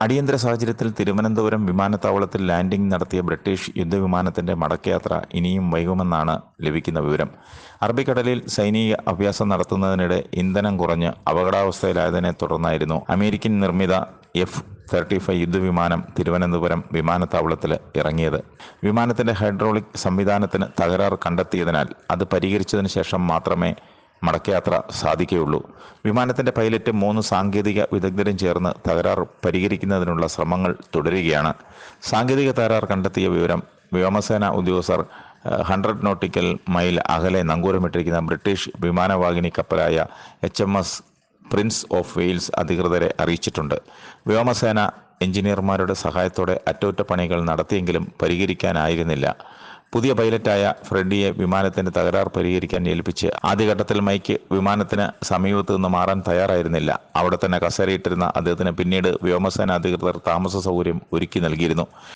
അടിയന്തര സാഹചര്യത്തിൽ തിരുവനന്തപുരം വിമാനത്താവളത്തിൽ ലാൻഡിംഗ് നടത്തിയ ബ്രിട്ടീഷ് യുദ്ധവിമാനത്തിന്റെ മടക്കയാത്ര ഇനിയും വൈകുമെന്നാണ് ലഭിക്കുന്ന വിവരം. അറബിക്കടലിൽ സൈനിക അഭ്യാസം നടത്തുന്നതിനിടെ ഇന്ധനം കുറഞ്ഞ് അപകടാവസ്ഥയിലായതിനെ തുടർന്നായിരുന്നു അമേരിക്കൻ നിർമ്മിത എഫ് തേർട്ടി ഫൈവ് യുദ്ധവിമാനം തിരുവനന്തപുരം വിമാനത്താവളത്തിൽ ഇറങ്ങിയത്. വിമാനത്തിന്റെ ഹൈഡ്രോളിക് സംവിധാനത്തിന് തകരാർ കണ്ടെത്തിയതിനാൽ അത് പരിഹരിച്ചതിന് ശേഷം മാത്രമേ മടക്കയാത്ര സാധിക്കുകയുള്ളൂ. വിമാനത്തിന്റെ പൈലറ്റ് മൂന്ന് സാങ്കേതിക വിദഗ്ധരും ചേർന്ന് തകരാർ പരിഹരിക്കുന്നതിനുള്ള ശ്രമങ്ങൾ തുടരുകയാണ്. സാങ്കേതിക തകരാർ കണ്ടെത്തിയ വിവരം വ്യോമസേന ഉദ്യോഗസ്ഥർ ഹൺഡ്രഡ് നോട്ടിക്കൽ മൈൽ അകലെ നങ്കൂരമിട്ടിരിക്കുന്ന ബ്രിട്ടീഷ് വിമാനവാഹിനി കപ്പലായ H M S prince of Wales അധികൃതരെ അറിയിച്ചിട്ടുണ്ട്. വ്യോമസേന എഞ്ചിനീയർമാരുടെ സഹായത്തോടെ അറ്റകുറ്റപ്പണികൾ നടത്തിയെങ്കിലും പരിഹരിക്കാനായിരുന്നില്ല. പുതിയ പൈലറ്റായ ഫ്രെഡിയെ വിമാനത്തിന്റെ തകരാർ പരിഹരിക്കാൻ ഏൽപ്പിച്ച് ആദ്യഘട്ടത്തിൽ മൈക്ക് വിമാനത്തിന് സമീപത്ത് നിന്ന് മാറാൻ തയ്യാറായിരുന്നില്ല. അവിടെ തന്നെ കസേരയിട്ടിരുന്ന അദ്ദേഹത്തിന് പിന്നീട് വ്യോമസേന അധികൃതർ താമസ സൗകര്യം ഒരുക്കി നൽകിയിരുന്നു.